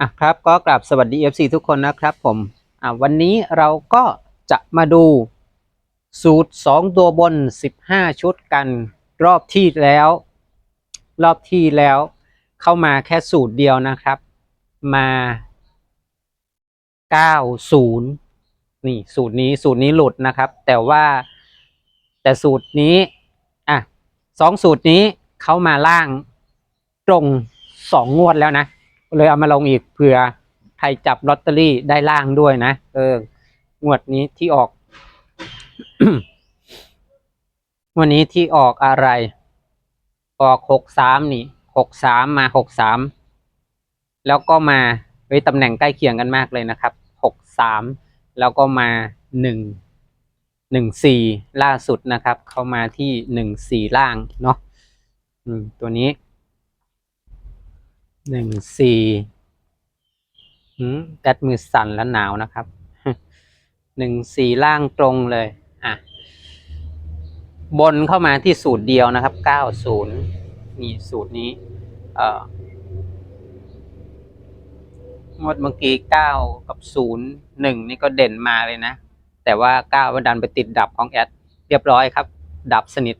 อะครับก็กราบสวัสดี FC ทุกคนนะครับผมอะวันนี้เราก็จะมาดูสูตร 2 ตัวบน 15 ชุดกันรอบที่แล้ว รอบที่แล้วเข้ามาแค่สูตรเดียวนะครับ มา 90 นี่สูตรนี้สูตรนี้หลุดนะครับ แต่ว่าแต่สูตรนี้อะสองสูตรนี้เข้ามาล่างตรงสองงวดแล้วนะ เลยเอามาลงอีกเผื่อใครจับลอตเตอรี่ได้ล่างด้วยนะเอองวดนี้ที่ออก วันนี้ที่ออกอะไร ออกหกสามนี่หกสามมาหกสามแล้วก็มาเฮ้ยตำแหน่งใกล้เคียงกันมากเลยนะครับหกสามแล้วก็มาหนึ่งหนึ่งสี่ล่าสุดนะครับ เข้ามาที่หนึ่งสี่ล่างเนาะตัวนี้ หนึ่งสี่แดดมือสั่นและหนาวนะครับ หนึ่งสี่ล่างตรงเลย อะ บนเข้ามาที่สูตรเดียวนะครับ เก้าศูนย์นี่สูตรนี้ เอ่องวดเมื่อกี้เก้ากับศูนย์หนึ่งนี่ก็เด่นมาเลยนะ แต่ว่าเก้ามันดันไปติดดับของแอด เรียบร้อยครับ ดับสนิท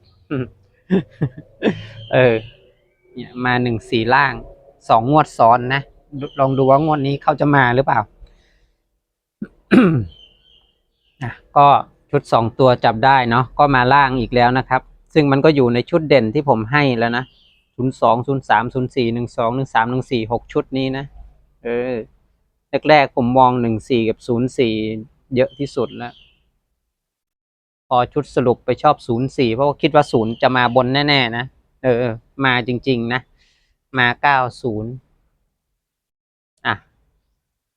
เออ เนี่ยมาหนึ่งสี่ล่าง สองงวดซ้อนนะ ลองดูว่างวดนี้เขาจะมาหรือเปล่าอะก็ชุดสองตัวจับได้เนาะก็มาล่างอีกแล้วนะครับ ซึ่งมันก็อยู่ในชุดเด่นที่ผมให้แล้วนะศูนย์สองศูนย์สามศูนย์สี่หนึ่งสองหนึ่งสามหนึ่งสี่หกชุดนี้นะเออแรกๆผมมองหนึ่งสี่กับศูนย์สี่เยอะที่สุดแล้ว พอชุดสรุปไปชอบศูนย์สี่เพราะว่าคิดว่าศูนย์จะมาบนแน่ ๆ นะเออ มาจริง ๆ นะ มาเก้าศูนย์อะ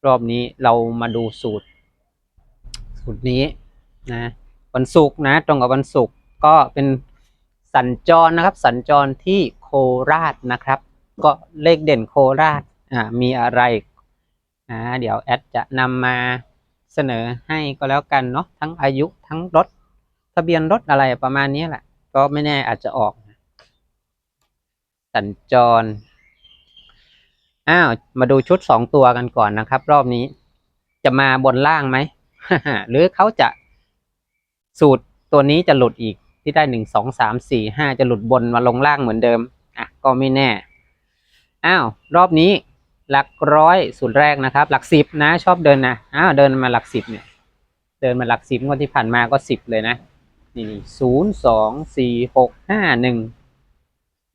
รอบนี้เรามาดูสูตร สูตรนี้นะวันศุกร์นะ ตรงกับวันศุกร์ก็เป็นสัญจรนะครับ สัญจรที่โคราชนะครับ ก็เลขเด่นโคราชอ่ามีอะไรอ่าเดี๋ยวแอดจะนำมาเสนอให้ก็แล้วกันเนาะทั้งอายุทั้งรถ ทะเบียนรถอะไรประมาณนี้แหละ ก็ไม่แน่อาจจะออก สัญจร อ้าว มาดูชุดสองตัวกันก่อนนะครับ รอบนี้ จะมาบนล่างไหม หรือเขาจะสูตรตัวนี้จะหลุดอีกที่ได้หนึ่งสองสามสี่ห้าจะหลุดบนมาลงล่างเหมือนเดิม อะ ก็ไม่แน่ อ้าว รอบนี้หลักร้อยสูตรแรกนะครับ หลักสิบนะ ชอบเดินนะอ้าวเดินมาหลักสิบเนี่ย เดินมาหลักสิบงวดที่ผ่านมาก็สิบเลยนะนี่ศูนย์สองสี่หกห้าหนึ่ง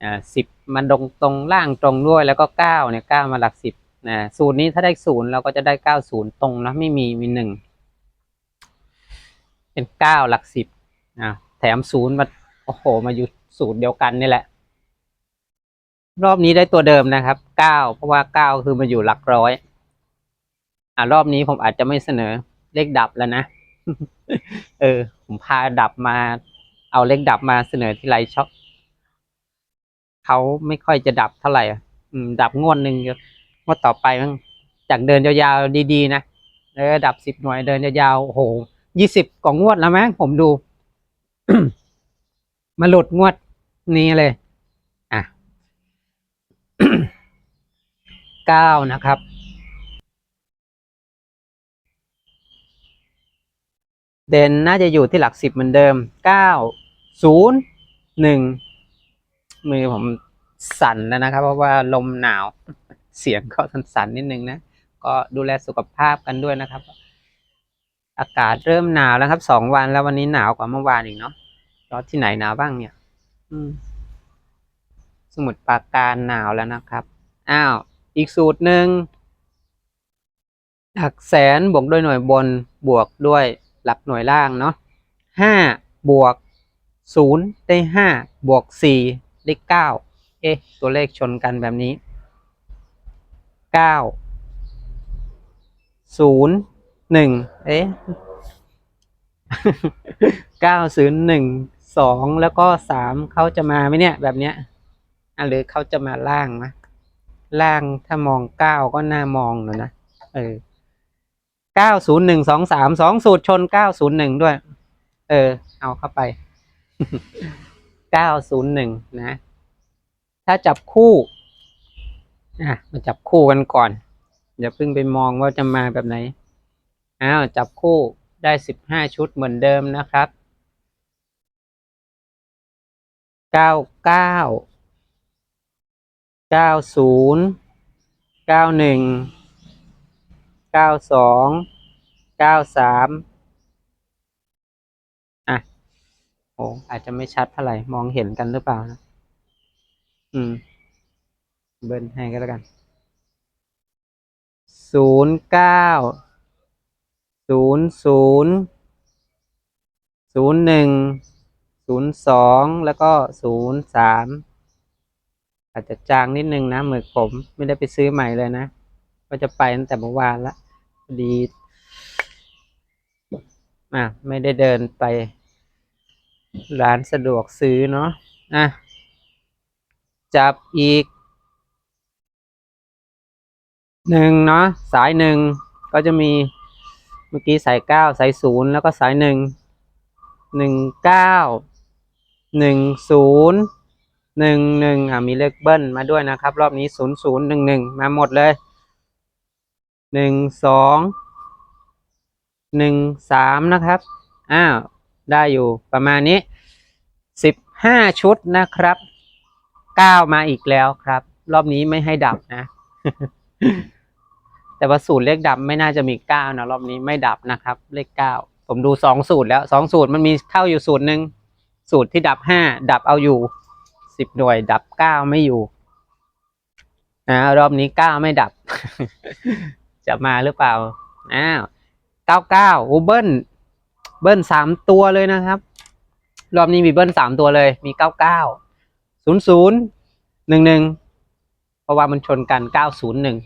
อ่าสิบมันตรงตรงล่างตรงด้วยแล้วก็เก้าเนี่ยเก้ามาหลักสิบนะสูตรนี้ถ้าได้ศูนย์เราก็จะได้เก้าศูนย์ตรงนะไม่มีมีหนึ่งเป็นเก้าหลักสิบอ่าแถมศูนย์มาโอ้โหมาอยู่สูตรเดียวกันนี่แหละ รอบนี้ได้ตัวเดิมนะครับเก้าเพราะว่าเก้าคือมาอยู่หลักร้อย อ่ารอบนี้ผมอาจจะไม่เสนอเลขดับแล้วนะเออ ผมพาดับมา เอาเลขดับมาเสนอที่ไรช็อบ เขาไม่ค่อยจะดับเท่าไหร่อืมดับงวดหนึ่งเดี๋ยวงวดต่อไปมั้งจากเดินยาวๆดีๆนะเออดับสิบหน่วยเดินยาวๆโอ้โหยี่สิบกว่างวดแล้วมั้งผมดู มาหลุดงวดนี้เลยอะเก้านะครับเด่นน่าจะอยู่ที่หลักสิบเหมือนเดิมเก้าศูนย์หนึ่ง มือผมสั่นแล้วนะครับ เพราะว่าลมหนาว เสียงก็สั่นๆนิดนึงนะ ก็ดูแลสุขภาพกันด้วยนะครับ อากาศเริ่มหนาวแล้วครับสองวันแล้ววันนี้หนาวกว่าเมื่อวานอีกเนาะแล้วที่ไหนหนาวบ้างเนี่ย อืม สมุทรปราการหนาวแล้วนะครับ อ้าว อีกสูตรหนึ่งหลักแสนบวกด้วยหน่วยบนบวกด้วยหลักหน่วยล่างเนาะห้าบวกศูนย์ได้ห้าบวกสี่ ได้เก้าเอ๊ะตัวเลขชนกันแบบนี้เก้าศูนย์หนึ่งเอ๊ะเก้าศูนย์หนึ่งสองแล้วก็สามเขาจะมาไหมเนี่ยแบบเนี้ยอะหรือเขาจะมาล่างนะล่างถ้ามองเก้าก็น่ามองหนะนะเออเก้าศูนย์หนึ่งสองสามสองสูตรชนเก้าศูนย์หนึ่งด้วย เออ เอาเข้าไป เก้าศูนย์หนึ่งนะ ถ้าจับคู่อะมาจับคู่กันก่อนอย่าเพิ่งไปมองว่าจะมาแบบไหนอ้าวจับคู่ได้สิบห้าชุดเหมือนเดิมนะครับเก้าเก้าเก้าศูนย์เก้าหนึ่งเก้าสองเก้าสาม อะ โอ้อาจจะไม่ชัดเท่าไหร่ มองเห็นกันหรือเปล่านะ อืม เบิ้ลให้ก็แล้วกัน ศูนย์เก้า ศูนย์ศูนย์ ศูนย์หนึ่ง ศูนย์สอง แล้วก็ศูนย์สาม อาจจะจางนิดนึงนะหมึกผมไม่ได้ไปซื้อใหม่เลยนะ ก็จะไปตั้งแต่เมื่อวานละพอดีอะไม่ได้เดินไป ร้านสะดวกซื้อเนาะอะจับอีกหนึ่งเนาะสายหนึ่งก็จะมีเมื่อกี้สายเก้าสายศูนย์แล้วก็สายหนึ่งหนึ่งเก้าหนึ่งศูนย์หนึ่งหนึ่งอะมีเลขเบิ้ลมาด้วยนะครับ รอบนี้ศูนย์ศูนย์หนึ่งหนึ่งมาหมดเลยหนึ่งสองหนึ่งสามนะครับอ้าว ได้อยู่ประมาณนี้สิบห้าชุดนะครับเก้ามาอีกแล้วครับ รอบนี้ไม่ให้ดับนะ แต่ว่าสูตรเลขดับไม่น่าจะมีเก้านะ รอบนี้ไม่ดับนะครับ เลขเก้าผมดูสองสูตรแล้วสองสูตรมันมีเข้าอยู่สูตรหนึ่งสูตรที่ดับห้าดับเอาอยู่สิบหน่วย ดับเก้าไม่อยู่นะรอบนี้เก้าไม่ดับ จะมาหรือเปล่าอ้าวเก้าเก้าโอเบิ้ล เบิ้ลสามตัวเลยนะครับ รอบนี้มีเบิ้ลสามตัวเลย มีเก้าเก้าศูนย์ศูนย์หนึ่งหนึ่งเพราะว่ามันชนกันเก้าศูนย์หนึ่ง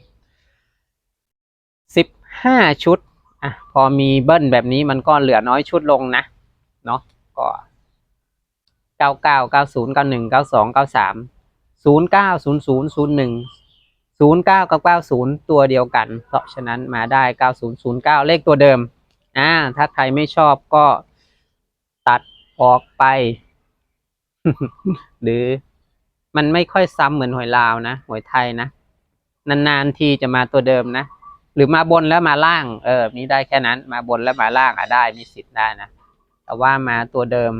สิบห้าชุด อะ พอมีเบิ้ลแบบนี้มันก็เหลือน้อยชุดลงนะ เนาะก็เก้าเก้าเก้าศูนย์เก้าหนึ่งเก้าสองเก้าสามศูนย์เก้าศูนย์ศูนย์ศูนย์หนึ่งศูนย์เก้ากับเก้าศูนย์ตัวเดียวกัน เพราะฉะนั้นมาได้เก้าศูนย์ศูนย์เก้าเลขตัวเดิม อ่าถ้าใครไม่ชอบก็ตัดออกไป หรือมันไม่ค่อยซ้ำเหมือนหวยลาวนะหวยไทยนะนานๆทีจะมาตัวเดิมนะหรือมาบนแล้วมาล่าง เออมีได้แค่นั้น มาบนแล้วมาล่างอะได้มีสิทธิ์ได้นะแต่ว่ามาตัวเดิม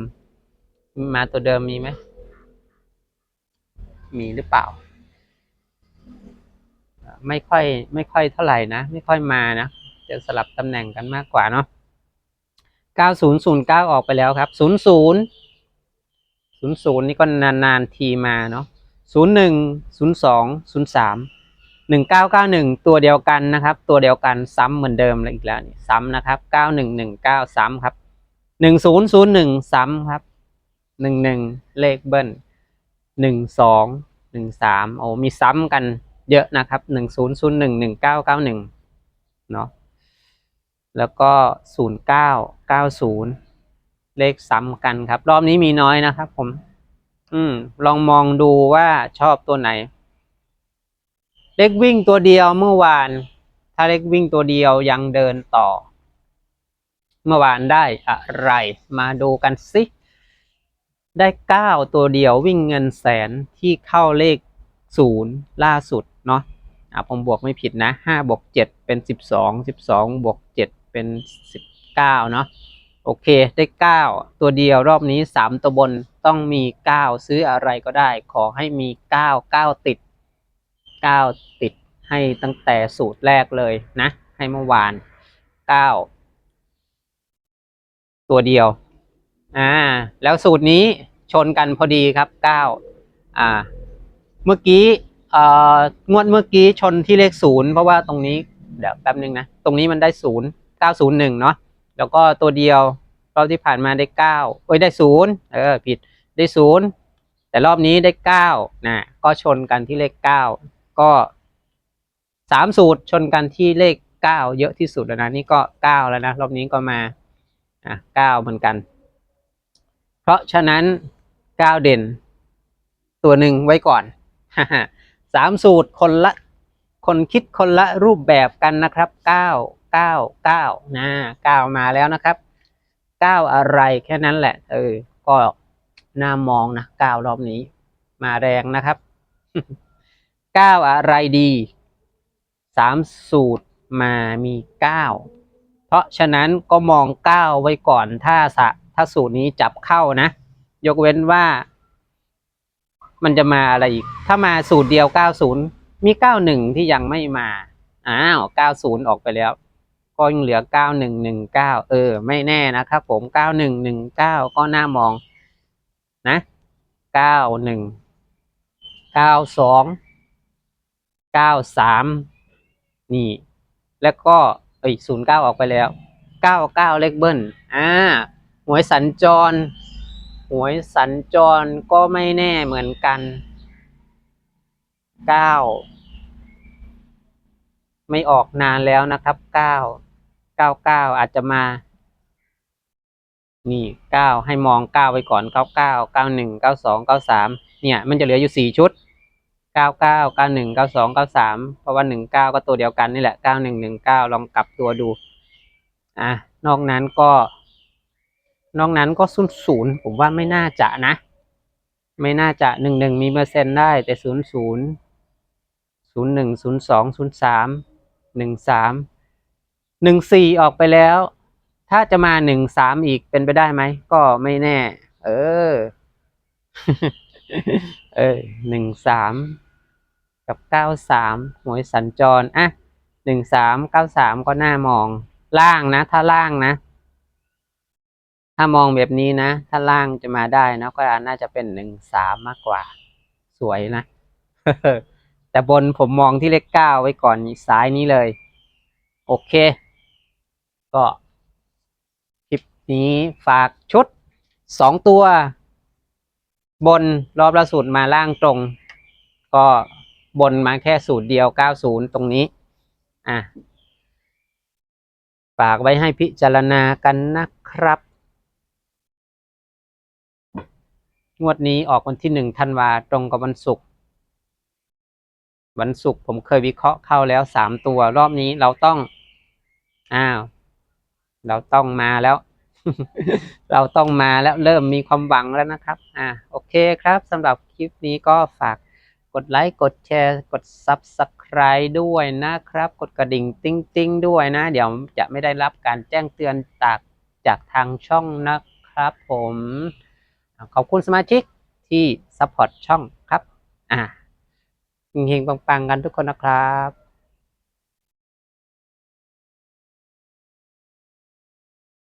มาตัวเดิมมีไหมมีหรือเปล่า ไม่ค่อย ไม่ค่อยเท่าไหร่นะไม่ค่อยมานะ จะสลับตำแหน่งกันมากกว่าเนาะ9009 ออกไปแล้วครับ 00 00 นี่ก็นานๆทีมาเนาะ01 02 03 1991 ตัวเดียวกันนะครับ ตัวเดียวกันซ้ำเหมือนเดิมเลยอีกแล้วนี่ซ้ำนะครับ 9119 ซ้ำครับ 1001 ซ้ำครับ 11 เลขเบิ้ล12 13โอ้มีซ้ำกันเยอะนะครับ 1001 1991 เนาะ แล้วก็ศูนย์เก้าเก้าศูนย์เลขซ้ำกันครับ รอบนี้มีน้อยนะครับผม อืม ลองมองดูว่าชอบตัวไหน เล็กวิ่งตัวเดียวเมื่อวาน ถ้าเล็กวิ่งตัวเดียวยังเดินต่อ เมื่อวานได้อะไร มาดูกันสิได้เก้าตัวเดียววิ่งเงินแสนที่เข้าเลขศูนย์ล่าสุดเนาะอะผมบวกไม่ผิดนะห้าบวกเจ็ดเป็นสิบสองสิบสองบวกเจ็ด เป็นสิบเก้าเนาะโอเคได้เก้าตัวเดียวรอบนี้สามตัวบนต้องมีเก้าซื้ออะไรก็ได้ ขอให้มีเก้าเก้าติดเก้าติดให้ตั้งแต่สูตรแรกเลยนะ ให้เมื่อวานเก้าตัวเดียวอ่าแล้วสูตรนี้ชนกันพอดีครับเก้าอ่าเมื่อกี้เอ่องวดเมื่อกี้ชนที่เลขศูนย์เพราะว่าตรงนี้เดี๋ยวแป๊บนึงนะ ตรงนี้มันได้ศูนย์ เก้าศูนย์หนึ่งเนาะแล้วก็ตัวเดียวรอบที่ผ่านมาได้เก้าเอ้ยได้ศูนย์เออผิดได้ศูนย์แต่รอบนี้ได้เก้านะก็ชนกันที่เลขเก้าก็สามสูตรชนกันที่เลขเก้าเยอะที่สุดแล้วนะนี่ก็เก้าแล้วนะ รอบนี้ก็มาอะเก้าเหมือนกัน เพราะฉะนั้นเก้าเด่น ตัวหนึ่งไว้ก่อนสามสูตรคนละคนคิดคนละรูปแบบกันนะครับเก้า เก้าเก้านะเก้ามาแล้วนะครับเก้าอะไรแค่นั้นแหละ เออ ก็น่ามองนะเก้ารอบนี้ มาแรงนะครับเก้าอะไรดีสามสูตรมามีเก้าเพราะฉะนั้นก็มองเก้าไว้ก่อนถ้าสะถ้าสูตรนี้จับเข้านะ ยกเว้นว่า มันจะมาอะไรอีก ถ้ามาสูตรเดียวเก้าศูนย์มีเก้าหนึ่งที่ยังไม่มา อ้าวเก้าศูนย์ออกไปแล้ว ก็ยังเหลือเก้าหนึ่งหนึ่งเก้าเออ ไม่แน่นะครับผมเก้าหนึ่งหนึ่งเก้าก็น่ามองนะเก้าหนึ่งเก้าสองเก้าสามนี่ แล้วก็เอ้ยศูนย์เก้าออกไปแล้วเก้าเก้าเลขเบิ้ลอ่าหวยสัญจร หวยสัญจรก็ไม่แน่เหมือนกันเก้าไม่ออกนานแล้วนะครับเก้า เก้าเก้าอาจจะมา นี่เก้าให้มองเก้าไว้ก่อนเก้าเก้าเก้าหนึ่งเก้าสองเก้าสามเนี่ย มันจะเหลืออยู่สี่ชุดเก้าเก้าเก้าหนึ่งเก้าสองเก้าสามเพราะว่าหนึ่งเก้าก็ตัวเดียวกันนี่แหละเก้าหนึ่งหนึ่งเก้าลองกลับตัวดู อะ นอกนั้นก็ นอกนั้นก็ศูนย์ศูนย์ผมว่าไม่น่าจะนะ ไม่น่าจะหนึ่งหนึ่งมีเปอร์เซ็นต์ได้แต่ศูนย์ศูนย์ศูนย์หนึ่งศูนย์สองศูนย์สามหนึ่งสาม หนึ่งสี่ออกไปแล้ว ถ้าจะมาหนึ่งสามอีกเป็นไปได้ไหม ก็ไม่แน่ เออ เออหนึ่งสามกับเก้าสามหวยสัญจรอะหนึ่งสามเก้าสามก็น่ามอง ล่างนะ ถ้าล่างนะ ถ้ามองแบบนี้นะ ถ้าล่างจะมาได้นะก็น่าจะเป็นหนึ่งสามมากกว่า สวยนะแต่บนผมมองที่เลขเก้าไว้ก่อนซ้ายนี้เลย โอเค ก็คลิปนี้ฝากชุดสองตัว บนรอบละสูตรมาล่างตรง ก็บนมาแค่สูตรเดียวเก้าศูนย์ตรงนี้ อะ ฝากไว้ให้พิจารณากันนะครับ งวดนี้ออกวันที่หนึ่งธันวาตรงกับวันศุกร์วันศุกร์ผมเคยวิเคราะห์เข้าแล้วสามตัว รอบนี้เราต้อง อ้าว เราต้องมาแล้ว เราต้องมาแล้วเริ่มมีความหวังแล้วนะครับ อ่าโอเคครับสำหรับคลิปนี้ก็ฝากกดไลค์กดแชร์ กด Subscribe ด้วยนะครับ กดกระดิ่งติ้งติ้งด้วยนะ เดี๋ยวจะไม่ได้รับการแจ้งเตือนจากจากทางช่องนะครับผม ขอบคุณสมาชิกที่ซัพพอร์ตช่องครับ อ่าเฮงๆปังๆ กันทุกคนนะครับ